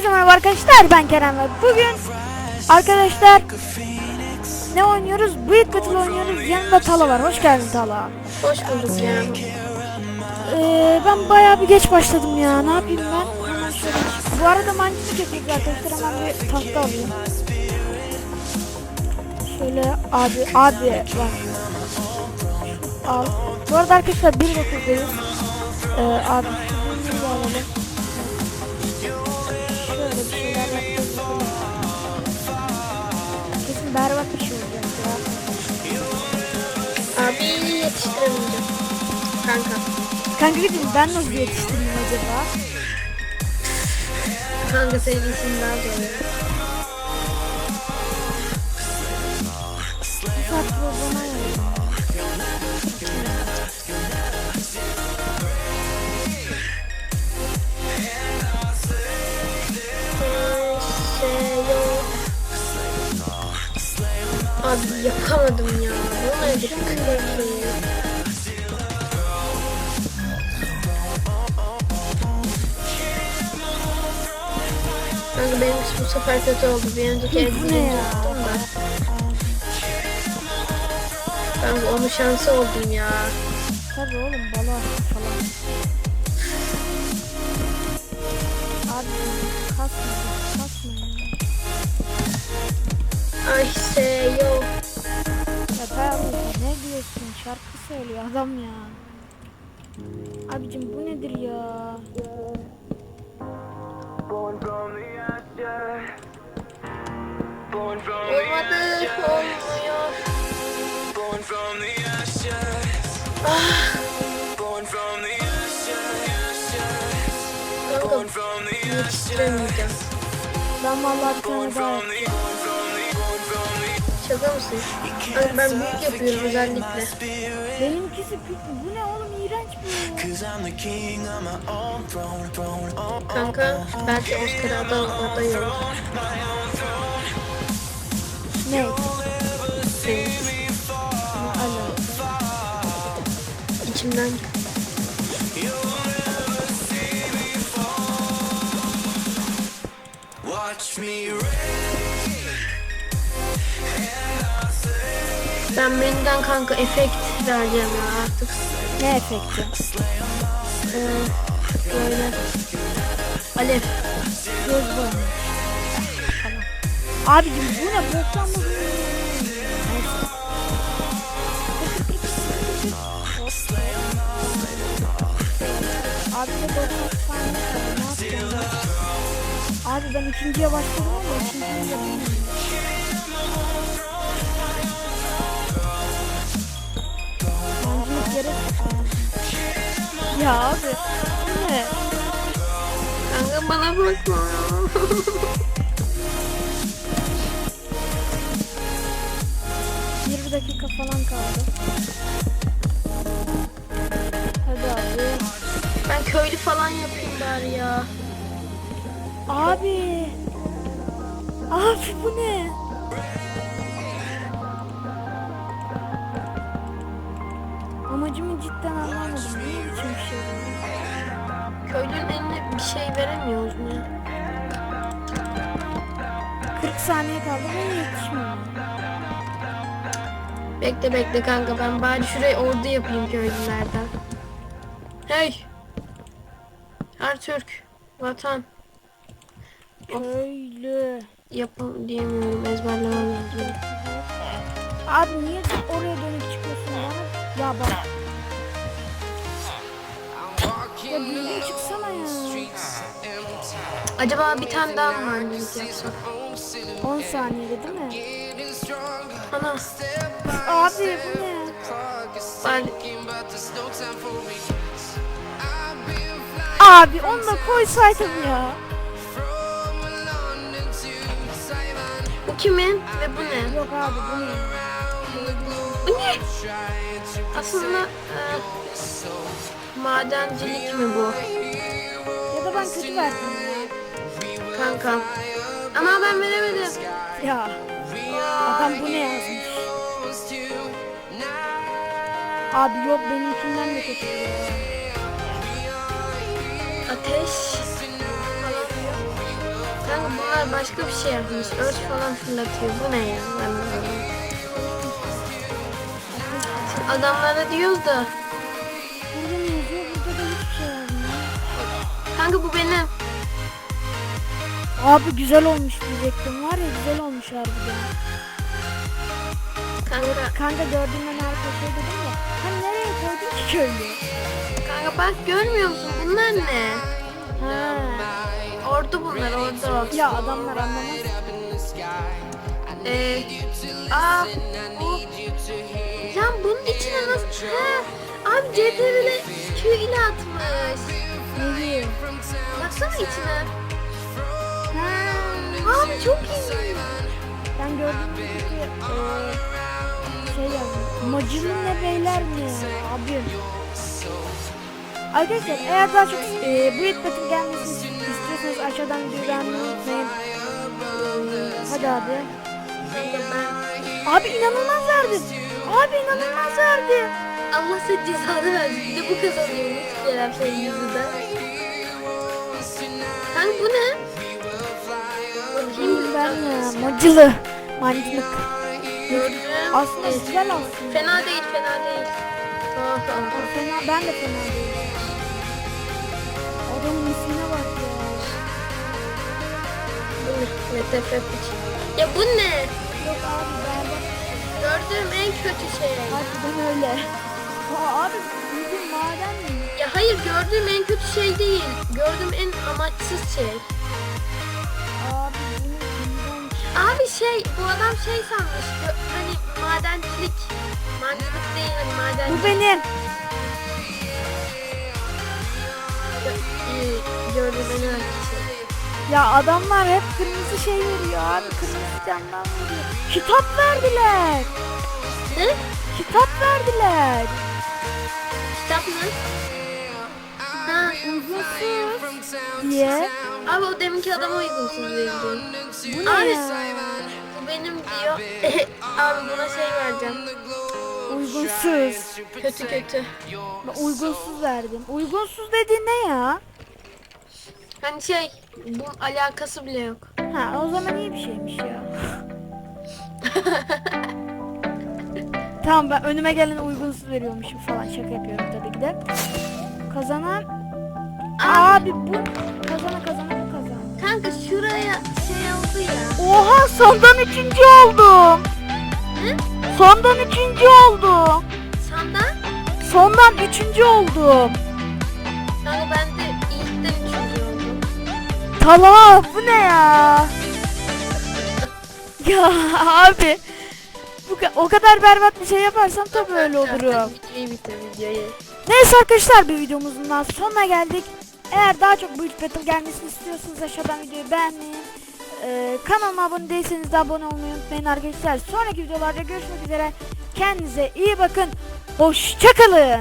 Herkese merhaba arkadaşlar ben Kerem ve bugün arkadaşlar ne oynuyoruz? Büyük Battle oynuyoruz. Yanında Tala var. Hoş geldin Tala. Hoş bulduk ya. Ee, ben bayağı bir geç başladım ya. Ne yapayım ben? Hemen şöyle Bu arada mancınık yapıyoruz arkadaşlar. Hemen bir tahta alayım. Şöyle abi abi var. Al. Bu arada arkadaşlar 1.9'dayız. Ee, abi alalım. Kesin berbat bir şey olacak ya. Abi yetiştiremeyeceğim. Kanka. Kanka dedim ben nasıl yetiştireyim acaba? Kanka senin için daha zor. Abi yapamadım ya. Bu Kanka benim bu sefer kötü oldu. Bir önceki birinci da. Kanka onun şansı oldum ya. Tabii oğlum bala falan. Abi kasma ya. Ay şey yok. Ya Tayyip ne diyorsun şarkı söylüyor adam ya. Abicim bu nedir ya? Born from the ashes. Born from the Olmadı. Olmuyor. born from the ashes. Born from the ashes. Born Kanka from the yetiştiremeyeceğim. Ben vallahi bir tane daha from Şaka mısın? Kanka ben büyük yapıyorum özellikle. Benimkisi pik bu ne oğlum iğrenç bu. Throne, throne, oh, Kanka belki Oscar aday, aday olur. Ne? Senin Alo. içimden Watch me rain. Ben menüden kanka efekt vereceğim ya artık. Ne efekti? Ee, böyle. Alev. Göz boyamış. Tamam. Abicim bu ne? Boktan mı? Abi de 90 saniye kaldı. Ne yapacağım ben? Abi ben ikinciye başladım ama ikinciyi yapamıyorum. Yere Ya abi ne? Kanka bana bakma. Bir dakika falan kaldı. Hadi abi. ben köylü falan yapayım bari ya. Abi. Abi bu ne? Cidden anlamadım. Biçim bir şey eline bir şey veremiyoruz mu? 40 saniye kaldı ve yetişmiyor. Bekle bekle kanka ben bari şuraya ordu yapayım köylülerden. Hey! Her Türk, vatan, Köylü. yapın diyemiyorum ezberlemem lazım. Abi niye oraya dönüp çıkıyorsun bana? Ya bak. Acaba bir tane daha mı mancınık yapsak? 10 saniyede değil mi? Ana Abi bu ne? bari Abi onu da koysaydım ya. bu kimin ve bu ne? Yok abi bu ne? Bu ne? Aslında e, madencilik mi bu? Ya da ben kötü verdim ya. Kanka. Ama ben veremedim. Ya adam bu ne yazmış? Abi yok benimkinden de kötü. Ateş. Kanka bunlar başka bir şey yapmış. Örs falan fırlatıyor. Bu ne ya? Ben adamlara diyoruz da. Burada ne yazıyor? Burada da hiçbir şey yazmıyor. Kanka bu benim. Abi güzel olmuş diyecektim. Var ya güzel olmuş harbiden. Kanka, Kanka gördüğümden harika şey dedim ya. Hani nereye koydun ki köylü? kanka bak görmüyor musun? Bunlar ne? Ha. Ordu bunlar ordu. Ya adamlar anlamaz. Ee, aa, bu. Bunun içine nasıl? Ha, abi CTRL'e Q ile atmış. Ne diyor? Baksana içine. Ha. Abi çok iyi. Ben gördüğüm gibi eee, şey yazmış. Macunun ne beyler mi ya abi? Arkadaşlar eğer daha çok eee bu etmetin gelmesini istiyorsanız aşağıdan videoyu unutmayın. Hadi abi. Abi inanılmaz verdi. Abi inanılmaz verdi. Allah sen cezanı versin. Bir de bu kazanıyormuş Kerem senin yüzünden. Kanka bu ne? Ben ya macılı. Mancılık. Gördüm. Aslında güzel aslında. Fena değil, fena değil. Fena, ben de fena değilim. Adamın ismine bak ya. Bu ne? Metef için. Ya bu ne? Yok abi berbat. Gördüğüm en kötü şey. Harbiden öyle. Aa, abi bizim maden mi? Ya hayır gördüğüm en kötü şey değil. Gördüğüm en amaçsız şey. Abi bunu. Abi şey bu adam şey sanmış. Hani madencilik. Madencilik değil hani madencilik. Bu benim. Gördüğüm en amaçsız şey. Ya adamlar hep kırmızı şey veriyor abi. Kırmızı camdan veriyor. Kitap verdiler. Ne? Kitap verdiler. Kitap mı? Uygunsuz diye. Abi o deminki adama uygunsuz verildi. Bu ne Abi ya? bu benim diyor. Abi buna şey vereceğim. Uygunsuz. Kötü kötü. Ben uygunsuz verdim. Uygunsuz dediğin ne ya? Hani şey bu alakası bile yok. Ha o zaman iyi bir şeymiş ya. tamam ben önüme gelen uygunsuz veriyormuşum falan şaka yapıyorum tabii ki de. Kazanan abi bu kazana kazana bu kazan. Kanka şuraya şey oldu ya. Oha sondan üçüncü oldum. Ne? Sondan üçüncü oldum. Sandan? Sondan üçüncü oldum. Kanka ben de ilkten üçüncü oldum. Talha bu ne ya? Ya abi bu ka- o kadar berbat bir şey yaparsam tabii öyle olurum. Videoyu bitir videoyu. Neyse arkadaşlar bir videomuzun daha sonuna geldik. Eğer daha çok Build Battle gelmesini istiyorsanız aşağıdan videoyu beğenmeyi, e, kanalıma abone değilseniz de abone olmayı unutmayın arkadaşlar. Sonraki videolarda görüşmek üzere. Kendinize iyi bakın. Hoşçakalın.